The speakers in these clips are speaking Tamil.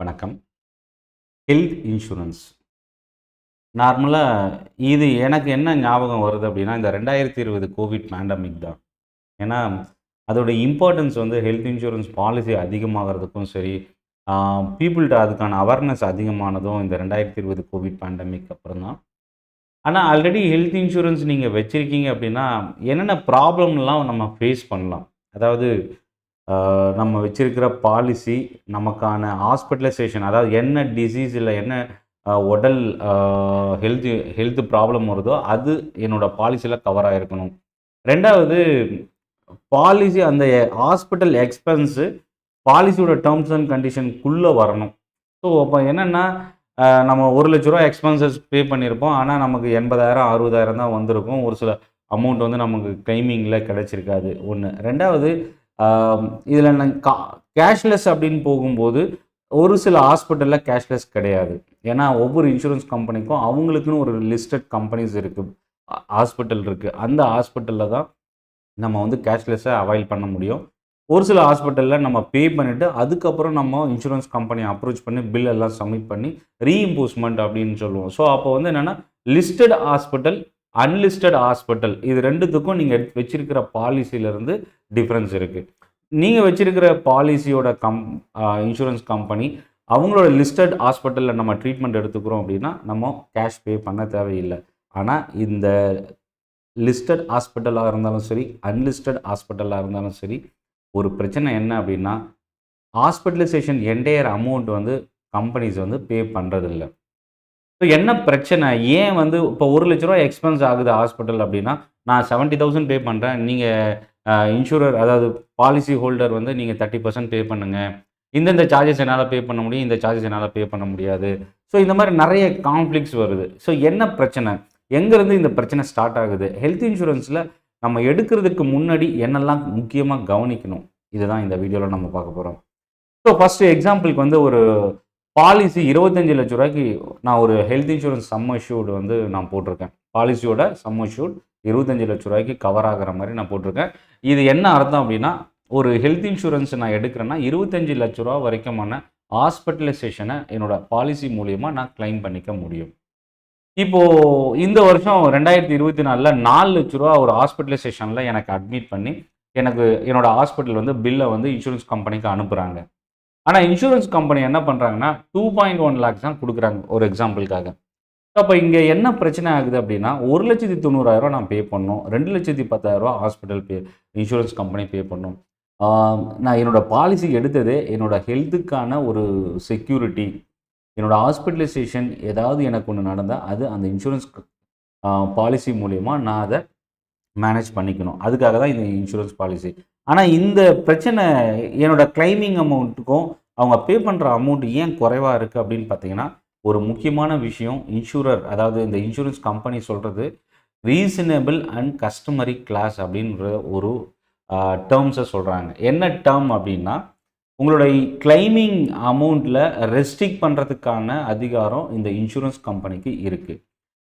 வணக்கம். ஹெல்த் இன்சூரன்ஸ் நார்மலாக இது எனக்கு என்ன ஞாபகம் வருது அப்படின்னா இந்த ரெண்டாயிரத்தி இருபது கோவிட் பேண்டமிக் தான். ஏன்னா அதோட இம்பார்ட்டன்ஸ் வந்து ஹெல்த் இன்சூரன்ஸ் பாலிசி அதிகமாகிறதுக்கும் சரி பீப்புள்கிட்ட அதுக்கான அவேர்னஸ் அதிகமானதும் இந்த ரெண்டாயிரத்தி இருபது கோவிட் பேண்டமிக் அப்புறம் தான். ஆனால் ஆல்ரெடி ஹெல்த் இன்சூரன்ஸ் நீங்கள் வச்சுருக்கீங்க அப்படின்னா என்னென்ன ப்ராப்ளம்லாம் நம்ம ஃபேஸ் பண்ணலாம். அதாவது நம்ம வச்சிருக்கிற பாலிசி நமக்கான ஹாஸ்பிட்டலைசேஷன் அதாவது என்ன டிசீஸ் இல்லை என்ன உடல் ஹெல்த் ஹெல்த் ப்ராப்ளம் வருதோ அது என்னோட பாலிசியில் கவர் ஆகிருக்கணும் ரெண்டாவது பாலிசி அந்த ஹாஸ்பிட்டல் எக்ஸ்பென்ஸு பாலிசியோட டேர்ம்ஸ் அண்ட் கண்டிஷனுக்குள்ளே வரணும். ஸோ அப்போ என்னென்னா நம்ம ஒரு லட்ச ரூபா எக்ஸ்பென்சஸ் பே பண்ணியிருப்போம் ஆனால் நமக்கு எண்பதாயிரம் அறுபதாயிரம் தான் வந்திருக்கும். ஒரு சில அமௌண்ட் வந்து நமக்கு க்ளைமிங்கில் கிடச்சிருக்காது. ஒன்று ரெண்டாவது இதில் நான் கா கேஷ்லெஸ் அப்படின்னு போகும்போது ஒரு சில ஹாஸ்பிட்டலில் கேஷ்லெஸ் கிடையாது. ஏன்னா ஒவ்வொரு இன்சூரன்ஸ் கம்பெனிக்கும் அவங்களுக்குன்னு ஒரு லிஸ்டட் கம்பெனிஸ் இருக்குது ஹாஸ்பிட்டல் இருக்குது அந்த ஹாஸ்பிட்டலில் தான் நம்ம வந்து கேஷ்லெஸ்ஸை அவாய்ட் பண்ண முடியும். ஒரு சில ஹாஸ்பிட்டலில் நம்ம பே பண்ணிவிட்டு அதுக்கப்புறம் நம்ம இன்சூரன்ஸ் கம்பெனியை அப்ரோச் பண்ணி பில் எல்லாம் சப்மிட் பண்ணி ரீஇம்போஸ்மெண்ட் அப்படின்னு சொல்லுவோம். ஸோ அப்போ வந்து என்னென்னா லிஸ்டட் ஹாஸ்பிட்டல் அன்லிஸ்டட் ஹாஸ்பிட்டல் இது ரெண்டுத்துக்கும் நீங்கள் வச்சிருக்கிற பாலிசியிலேருந்து டிஃப்ரென்ஸ் இருக்குது நீங்கள் வச்சிருக்கிற பாலிசியோட கம் இன்சூரன்ஸ் கம்பெனி அவங்களோட லிஸ்டட் ஹாஸ்பிட்டலில் நம்ம ட்ரீட்மெண்ட் எடுத்துக்கிறோம் அப்படின்னா நம்ம கேஷ் பே பண்ண தேவையில்லை. ஆனால் இந்த லிஸ்டட் ஹாஸ்பிட்டலாக இருந்தாலும் சரி அன்லிஸ்டட் ஹாஸ்பிட்டலாக இருந்தாலும் சரி ஒரு பிரச்சனை என்ன அப்படின்னா ஹாஸ்பிட்டலைசேஷன் என்டையர் அமௌண்ட் வந்து கம்பெனிஸ் வந்து பே பண்ணுறதில்ல ஸோ என்ன பிரச்சனை? ஏன் வந்து இப்போ ஒரு லட்ச ரூபா எக்ஸ்பென்ஸ் ஆகுது ஹாஸ்பிட்டல் அப்படின்னா நான் செவன்ட்டி தௌசண்ட் பே பண்ணுறேன் நீங்கள் இன்சூரர் அதாவது பாலிசி ஹோல்டர் வந்து நீங்கள் தேர்ட்டி பர்சன்ட் பே பண்ணுங்கள் இந்தந்த சார்ஜஸ் என்னால் பே பண்ண முடியும் இந்த சார்ஜஸ் என்னால் பே பண்ண முடியாது. ஸோ இந்த மாதிரி நிறைய கான்ஃப்ளிக்ஸ் வருது. ஸோ என்ன பிரச்சனை? எங்கேருந்து இந்த பிரச்சனை ஸ்டார்ட் ஆகுது? ஹெல்த் இன்சூரன்ஸில் நம்ம எடுக்கிறதுக்கு முன்னாடி என்னெல்லாம் முக்கியமாக கவனிக்கணும்? இதுதான் இந்த வீடியோவில் நம்ம பார்க்க போகிறோம் ஸோ ஃபஸ்ட்டு எக்ஸாம்பிளுக்கு வந்து ஒரு பாலிசி இருபத்தஞ்சு லட்ச ரூபாய்க்கு நான் ஒரு ஹெல்த் இன்சூரன்ஸ் சம் இஷ்யூடு வந்து நான் போட்டிருக்கேன். பாலிசியோட சம் இஷ்யூட் இருபத்தஞ்சு லட்ச ரூபாய்க்கு கவர் ஆகிற மாதிரி நான் போட்டிருக்கேன். இது என்ன அர்த்தம் அப்படின்னா ஒரு ஹெல்த் இன்சூரன்ஸ் நான் எடுக்கிறேன்னா இருபத்தஞ்சு லட்ச ரூபா வரைக்குமான ஹாஸ்பிட்டலைசேஷனை என்னோட பாலிசி மூலியமாக நான் கிளைம் பண்ணிக்க முடியும். இப்போது இந்த வருஷம் ரெண்டாயிரத்தி இருபத்தி நாலில் நாலு லட்ச ரூபா ஒரு ஹாஸ்பிட்டலைசேஷனில் எனக்கு அட்மிட் பண்ணி எனக்கு என்னோடய ஹாஸ்பிட்டல் வந்து பில்லை வந்து இன்சூரன்ஸ் கம்பெனிக்கு அனுப்புகிறாங்க ஆனால் இன்சூரன்ஸ் கம்பெனி என்ன பண்ணுறாங்கன்னா டூ பாயிண்ட் ஒன் லேக்ஸ் தான் கொடுக்குறாங்க ஒரு எக்ஸாம்பிளுக்காக அப்போ இங்கே என்ன பிரச்சனை ஆகுது அப்படின்னா ஒரு லட்சத்தி தொண்ணூறாயிரம் நான் பே பண்ணணும் ரெண்டு லட்சத்தி பத்தாயிரரூவா hospital pay insurance company pay பண்ணணும். நான் என்னோட பாலிசி எடுத்ததே என்னோட ஹெல்த்துக்கான ஒரு செக்யூரிட்டி என்னோடய ஹாஸ்பிட்டலைசேஷன் ஏதாவது எனக்கு ஒன்று நடந்தால் அது அந்த இன்சூரன்ஸ் பாலிசி மூலயமா நான் அதை மேனேஜ் பண்ணிக்கணும். அதுக்காக தான் இந்த இன்சூரன்ஸ் பாலிசி ஆனால் இந்த பிரச்சனை என்னோட கிளைமிங் அமௌண்ட்டுக்கும் அவங்க பே பண்ணுற அமௌண்ட் ஏன் குறைவாக இருக்குது அப்படின்னு பார்த்தீங்கன்னா ஒரு முக்கியமான விஷயம் இன்சூரர் அதாவது இந்த இன்சூரன்ஸ் கம்பெனி சொல்கிறது ரீசனபிள் அண்ட் கஸ்டமரி கிளாஸ் அப்படின்ற ஒரு டேர்ம்ஸை சொல்கிறாங்க என்ன டேர்ம் அப்படின்னா உங்களோட கிளைமிங் அமௌண்ட்டில் ரெஸ்ட்ரிக்ட் பண்ணுறதுக்கான அதிகாரம் இந்த இன்சூரன்ஸ் கம்பெனிக்கு இருக்குது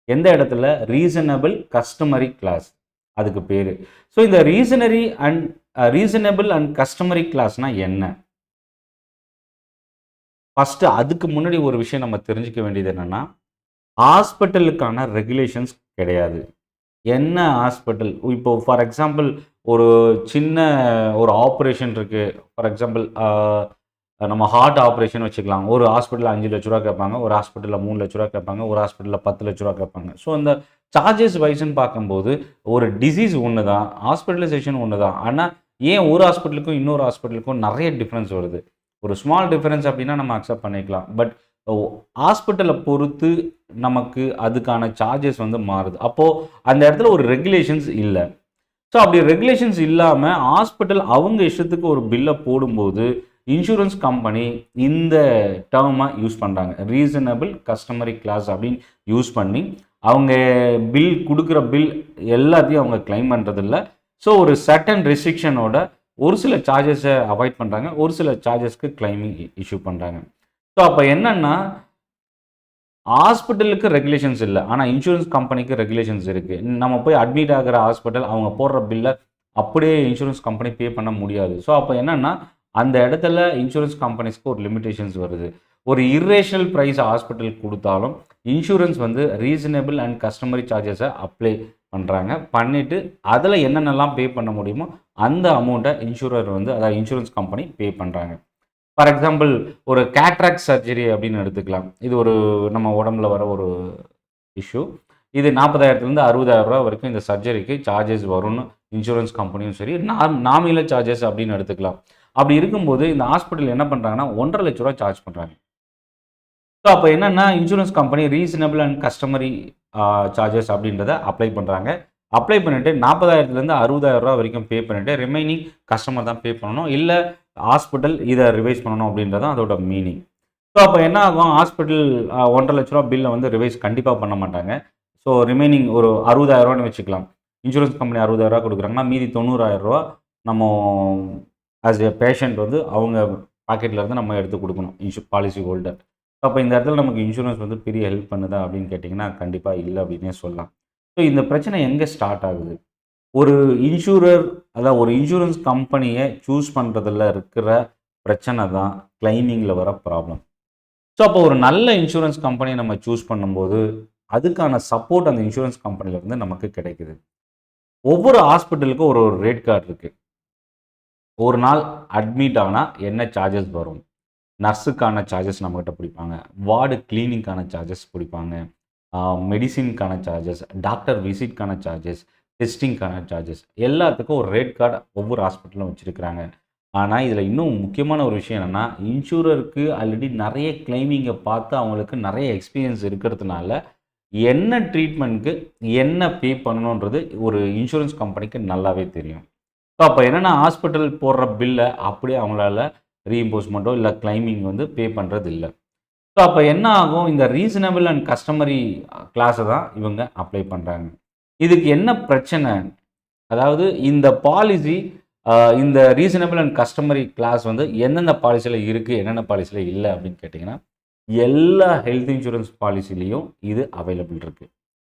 எந்த இடத்துல? ரீசனபிள் கஸ்டமரி கிளாஸ் அதுக்கு பேர். ஸோ இந்த ரீசனரி அண்ட் ரீசனபிள் அண்ட் கஸ்டமரி கிளாஸ்னால் என்ன? ஃபஸ்ட்டு அதுக்கு முன்னாடி ஒரு விஷயம் நம்ம தெரிஞ்சுக்க வேண்டியது என்னென்னா ஹாஸ்பிட்டலுக்கான ரெகுலேஷன்ஸ் கிடையாது. என்ன ஹாஸ்பிட்டல் இப்போ ஃபார் எக்ஸாம்பிள் ஒரு சின்ன ஒரு ஆப்ரேஷன் இருக்குது ஃபார் எக்ஸாம்பிள் நம்ம ஹார்ட் ஆப்ரேஷன் வச்சுக்கலாம். ஒரு ஹாஸ்பிட்டலில் அஞ்சு லட்ச ரூபா கேட்பாங்க ஒரு ஹாஸ்பிட்டலில் மூணு லட்ச ரூபா கேட்பாங்க ஒரு ஹாஸ்பிட்டலில் பத்து லட்ச ரூபா கேட்பாங்க. ஸோ அந்த சார்ஜஸ் வைஸ்ன்னு பார்க்கும்போது ஒரு டிசீஸ் ஒன்று தான் ஹாஸ்பிட்டலைசேஷன் ஒன்று தான் ஆனால் ஏன் ஒரு ஹாஸ்பிட்டலுக்கும் இன்னொரு ஹாஸ்பிட்டலுக்கும் நிறைய டிஃப்ரென்ஸ் வருது. ஒரு ஸ்மால் டிஃப்ரென்ஸ் அப்படின்னா நம்ம அக்செப்ட் பண்ணிக்கலாம். பட் ஹாஸ்பிட்டலை பொறுத்து நமக்கு அதுக்கான சார்ஜஸ் வந்து மாறுது. அப்போது அந்த இடத்துல ஒரு ரெகுலேஷன்ஸ் இல்லை. ஸோ அப்படி ரெகுலேஷன்ஸ் இல்லாமல் ஹாஸ்பிட்டல் அவங்க இஷ்டத்துக்கு ஒரு பில்லை போடும்போது இன்சூரன்ஸ் கம்பெனி இந்த டேர்மை யூஸ் பண்ணுறாங்க ரீசனபிள் கஸ்டமரி கிளாஸ் அப்படின்னு யூஸ் பண்ணி அவங்க பில் கொடுக்குற பில் எல்லாத்தையும் அவங்க கிளைம் பண்ணுறதில்ல ஸோ ஒரு சட்டன் ரெஸ்ட்ரிக்ஷனோட ஒரு சில சார்ஜஸை அவாய்ட் பண்ணுறாங்க ஒரு சில சார்ஜஸ்க்கு கிளைமிங் இஷ்யூ பண்ணுறாங்க ஸோ அப்போ என்னென்னா ஹாஸ்பிட்டலுக்கு ரெகுலேஷன்ஸ் இல்லை. ஆனால் இன்சூரன்ஸ் கம்பெனிக்கு ரெகுலேஷன்ஸ் இருக்குது நம்ம போய் அட்மிட் ஆகிற ஹாஸ்பிட்டல் அவங்க போடுற பில்லை அப்படியே இன்சூரன்ஸ் கம்பெனி பே பண்ண முடியாது. ஸோ அப்போ என்னென்னா அந்த இடத்துல இன்சூரன்ஸ் கம்பெனிஸ்க்கு ஒரு லிமிடேஷன்ஸ் வருது. ஒரு இர்ரேஷனல் ப்ரைஸ் ஹாஸ்பிட்டல் கொடுத்தாலும் இன்சூரன்ஸ் வந்து ரீசனபிள் அண்ட் கஸ்டமரி சார்ஜஸை அப்ளை பண்ணுறாங்க பண்ணிவிட்டு அதில் என்னென்னலாம் பே பண்ண முடியுமோ அந்த அமௌண்ட்டை இன்சூரர் வந்து அதாவது இன்சூரன்ஸ் கம்பெனி பே பண்ணுறாங்க ஃபார் எக்ஸாம்பிள் ஒரு கேட்ராக்ட் சர்ஜரி அப்படின்னு எடுத்துக்கலாம். இது ஒரு நம்ம உடம்புல வர ஒரு இஷ்யூ இது நாற்பதாயிரத்துலேருந்து அறுபதாயிரரூபா வரைக்கும் இந்த சர்ஜரிக்கு சார்ஜஸ் வரும்னு இன்சூரன்ஸ் கம்பெனியும் சரி நாம் நாமில சார்ஜஸ் அப்படின்னு எடுத்துக்கலாம். அப்படி இருக்கும்போது இந்த ஹாஸ்பிட்டல் என்ன பண்ணுறாங்கன்னா ஒன்றரை லட்ச ரூபா சார்ஜ் பண்ணுறாங்க ஸோ அப்போ என்னென்னா insurance company reasonable and customary charges அப்படின்றத அப்ளை பண்ணுறாங்க அப்ளை பண்ணிவிட்டு நாற்பதாயிரத்துலேருந்து அறுபதாயிரம் ரூபா வரைக்கும் பே பண்ணிவிட்டு ரிமைனிங் கஸ்டமர் தான் பே பண்ணணும். இல்லை ஹாஸ்பிட்டல் இதை ரிவைஸ் பண்ணணும் அப்படின்றது தான் அதோட மீனிங் ஸோ அப்போ என்ன ஆகும்? ஹாஸ்பிட்டல் ஒன்றரை லட்ச ரூபா பில்லை வந்து ரிவைஸ் கண்டிப்பாக பண்ண மாட்டாங்க. ஸோ ரிமைனிங் ஒரு அறுபதாயிரரூவான்னு வச்சுக்கலாம். இன்சூரன்ஸ் கம்பெனி அறுபதாயிரரூவா கொடுக்குறாங்கன்னா மீதி தொண்ணூறாயிரரூவா நம்ம ஆஸ் எ பேஷண்ட் வந்து அவங்க பாக்கெட்லேருந்து நம்ம எடுத்து கொடுக்கணும். இன்சூ பாலிசி ஹோல்டர் அப்போ இந்த இடத்துல நமக்கு இன்சூரன்ஸ் வந்து பெரிய ஹெல்ப் பண்ணுதா அப்படின்னு கேட்டிங்கன்னா கண்டிப்பாக இல்லை அப்படின்னே சொல்லலாம். ஸோ இந்த பிரச்சனை எங்கே ஸ்டார்ட் ஆகுது? ஒரு இன்சூரர் அதாவது ஒரு இன்சூரன்ஸ் கம்பெனியை சூஸ் பண்ணுறதுல இருக்கிற பிரச்சனை தான் கிளைமிங்கில் வர ப்ராப்ளம் ஸோ அப்போ ஒரு நல்ல இன்சூரன்ஸ் கம்பெனியை நம்ம சூஸ் பண்ணும்போது அதுக்கான சப்போர்ட் அந்த இன்சூரன்ஸ் கம்பெனிலேருந்து நமக்கு கிடைக்குது. ஒவ்வொரு ஹாஸ்பிட்டலுக்கும் ஒரு ஒரு ரேட் கார்டு இருக்குது ஒரு நாள் அட்மிட் ஆனால் என்ன சார்ஜஸ் வரும்? நர்ஸுக்கான சார்ஜஸ் நம்மக்கிட்ட பிடிப்பாங்க. வார்டு கிளீனிங்கான சார்ஜஸ் பிடிப்பாங்க. மெடிசின்கான சார்ஜஸ் டாக்டர் விசிட்கான சார்ஜஸ் டெஸ்டிங்கான சார்ஜஸ் எல்லாத்துக்கும் ஒரு ரேட் கார்டு ஒவ்வொரு ஹாஸ்பிட்டலும் வச்சுருக்கிறாங்க. ஆனால் இதில் இன்னும் முக்கியமான ஒரு விஷயம் என்னென்னா இன்சூரருக்கு ஆல்ரெடி நிறைய கிளைமிங்கை பார்த்து அவங்களுக்கு நிறைய எக்ஸ்பீரியன்ஸ் இருக்கிறதுனால என்ன ட்ரீட்மெண்ட்க்கு என்ன பே பண்ணணுன்றது ஒரு இன்சூரன்ஸ் கம்பெனிக்கு நல்லாவே தெரியும். ஸோ அப்போ என்னென்னா ஹாஸ்பிட்டல் போடுற பில்லை அப்படியே அவங்களால ரீஇம்போஸ்மெண்ட்டோ இல்லை கிளைமிங் வந்து பே பண்ணுறது இல்லை ஸோ அப்போ என்ன ஆகும்? இந்த ரீசனபிள் அண்ட் கஸ்டமரி கிளாஸை தான் இவங்க அப்ளை பண்ணுறாங்க இதுக்கு என்ன பிரச்சனை? அதாவது இந்த பாலிசி இந்த ரீசனபிள் அண்ட் கஸ்டமரி கிளாஸ் வந்து எந்தெந்த பாலிசியில் இருக்குது என்னென்ன பாலிசியில் இல்லை அப்படின்னு கேட்டிங்கன்னா எல்லா ஹெல்த் இன்சூரன்ஸ் பாலிசிலையும் இது அவைலபிள் இருக்குது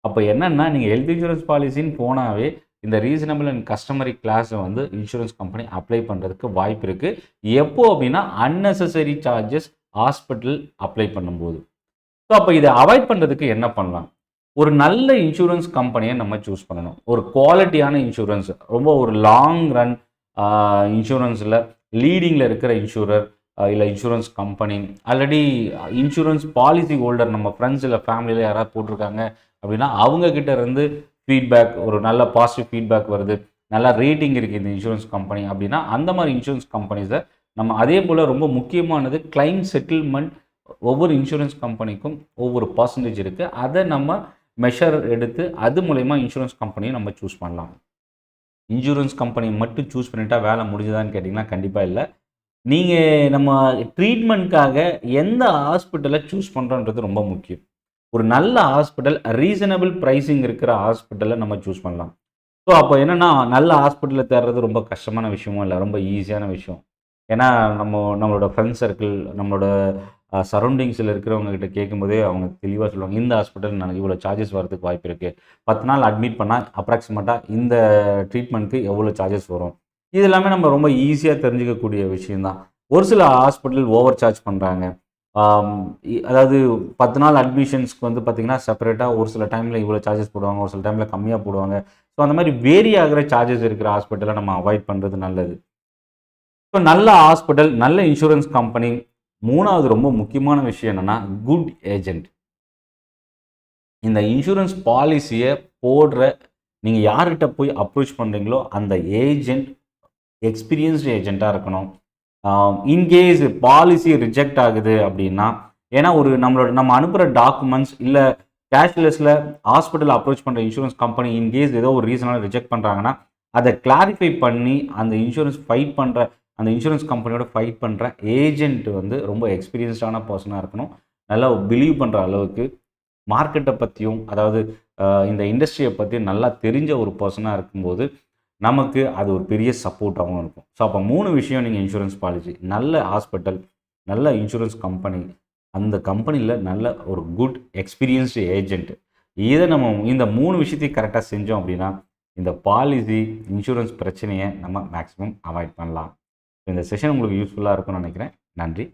அப்போ என்னென்னா நீங்கள் ஹெல்த் இன்சூரன்ஸ் பாலிசின்னு போனாவே இந்த ரீசனபிள் அண்ட் கஸ்டமரி கிளாஸை வந்து இன்சூரன்ஸ் கம்பெனி அப்ளை பண்ணுறதுக்கு வாய்ப்பு இருக்குது எப்போ அப்படின்னா அன்னெசரி சார்ஜஸ் ஹாஸ்பிட்டல் அப்ளை பண்ணும்போது. ஸோ அப்போ இதை அவாய்ட் பண்ணுறதுக்கு என்ன பண்ணலாம்? ஒரு நல்ல இன்சூரன்ஸ் கம்பெனியை நம்ம சூஸ் பண்ணணும். ஒரு குவாலிட்டியான இன்சூரன்ஸ் ரொம்ப ஒரு லாங் ரன் இன்சூரன்ஸில் லீடிங்கில் இருக்கிற இன்சூரர் இல்லை insurance company already insurance policy holder நம்ம ஃப்ரெண்ட்ஸ் இல்லை ஃபேமிலியில் யாராவது போட்டிருக்காங்க அப்படின்னா அவங்கக்கிட்ட இருந்து ஃபீட்பேக் ஒரு நல்ல பாசிட்டிவ் ஃபீட்பேக் வருது. நல்ல ரேட்டிங் இருக்குது இந்த இன்சூரன்ஸ் கம்பெனி அப்படின்னா அந்த மாதிரி இன்சூரன்ஸ் கம்பெனிஸை நம்ம அதே போல் ரொம்ப முக்கியமானது கிளைம் செட்டில்மெண்ட் ஒவ்வொரு இன்சூரன்ஸ் கம்பெனிக்கும் ஒவ்வொரு பர்சன்டேஜ் இருக்குது அதை நம்ம மெஷர் எடுத்து அது மூலயமா இன்சூரன்ஸ் கம்பெனியை நம்ம சூஸ் பண்ணலாம். இன்சூரன்ஸ் கம்பெனி மட்டும் சூஸ் பண்ணிட்டா வேலை முடிஞ்சுதான்னு கேட்டிங்கன்னா கண்டிப்பாக இல்லை. நீங்கள் நம்ம ட்ரீட்மெண்ட்காக எந்த ஹாஸ்பிட்டலை சூஸ் பண்ணுறோன்றது ரொம்ப முக்கியம். ஒரு நல்ல ஹாஸ்பிட்டல் ரீசனபிள் ப்ரைஸிங் இருக்கிற ஹாஸ்பிட்டலை நம்ம சூஸ் பண்ணலாம். ஸோ அப்போ என்னென்னா நல்ல ஹாஸ்பிட்டலில் தேடுறது ரொம்ப கஷ்டமான விஷயமும் இல்லை ரொம்ப ஈஸியான விஷயம். ஏன்னா நம்ம நம்மளோட ஃப்ரெண்ட் சர்க்கிள் நம்மளோட சரௌண்டிங்ஸில் இருக்கிறவங்க கிட்ட கேட்கும்போதே அவங்க தெளிவாக சொல்லுவாங்க இந்த ஹாஸ்பிட்டல் எனக்கு இவ்வளோ சார்ஜஸ் வரதுக்கு வாய்ப்பு இருக்குது பத்து நாள் அட்மிட் பண்ணால் அப்ராக்சிமேட்டாக இந்த ட்ரீட்மெண்ட்க்கு எவ்வளோ சார்ஜஸ் வரும்? இது எல்லாமே நம்ம ரொம்ப ஈஸியாக தெரிஞ்சுக்கக்கூடிய விஷயந்தான் ஒரு சில ஹாஸ்பிட்டல் ஓவர் சார்ஜ் பண்ணுறாங்க அதாவது பத்து நாள் அட்மிஷன்ஸ்க்கு வந்து பார்த்திங்கன்னா செப்பரேட்டாக ஒரு சில டைமில் இவ்வளோ சார்ஜஸ் போடுவாங்க ஒரு சில டைமில் கம்மியாக போடுவாங்க. ஸோ அந்த மாதிரி வேரி ஆகிற சார்ஜஸ் இருக்கிற ஹாஸ்பிட்டலை நம்ம அவாய்ட் பண்ணுறது நல்லது. ஸோ நல்ல ஹாஸ்பிட்டல் நல்ல இன்சூரன்ஸ் கம்பெனி மூணாவது ரொம்ப முக்கியமான விஷயம் என்னென்னா குட் ஏஜெண்ட் இந்த இன்சூரன்ஸ் பாலிசியை போடுற நீங்கள் யார்கிட்ட போய் அப்ரோச் பண்ணுறீங்களோ அந்த ஏஜெண்ட் எக்ஸ்பீரியன்ஸ்டு ஏஜெண்ட்டாக இருக்கணும். இன்கேஸ் பாலிசி ரிஜெக்ட் ஆகுது அப்படின்னா ஏன்னா ஒரு நம்மளோட நம்ம அனுப்புகிற டாக்குமெண்ட்ஸ் இல்லை கேஷ்லெஸில் ஹாஸ்பிட்டல் அப்ரோச் பண்ணுற இன்சூரன்ஸ் கம்பெனி இன்கேஸ் ஏதோ ஒரு ரீசனால் ரிஜெக்ட் பண்ணுறாங்கன்னா அதை கிளாரிஃபை பண்ணி அந்த இன்சூரன்ஸ் ஃபைட் பண்ணுற அந்த இன்சூரன்ஸ் கம்பெனியோட ஃபைட் பண்ணுற ஏஜென்ட் வந்து ரொம்ப எக்ஸ்பீரியன்ஸ்டான பர்சனாக இருக்கணும். நல்லா பிலீவ் பண்ணுற அளவுக்கு மார்க்கெட்டை பற்றியும் அதாவது இந்த இண்டஸ்ட்ரியை பற்றி நல்லா தெரிஞ்ச ஒரு பர்சனாக இருக்கும்போது நமக்கு அது ஒரு பெரிய சப்போர்ட்டாகவும் இருக்கும். ஸோ அப்போ மூணு விஷயம் நீங்கள் இன்சூரன்ஸ் பாலிசி நல்ல ஹாஸ்பிட்டல் நல்ல இன்சூரன்ஸ் கம்பெனி அந்த கம்பெனியில் நல்ல ஒரு குட் எக்ஸ்பீரியன்ஸ்டு ஏஜென்ட் இதை நம்ம இந்த மூணு விஷயத்தையும் கரெக்டாக செஞ்சோம் அப்படின்னா இந்த பாலிசி இன்சூரன்ஸ் பிரச்சனையை நம்ம மேக்ஸிமம் அவாய்ட் பண்ணலாம். இந்த செஷன் உங்களுக்கு யூஸ்ஃபுல்லாக இருக்கும்னு நினைக்கிறேன். நன்றி.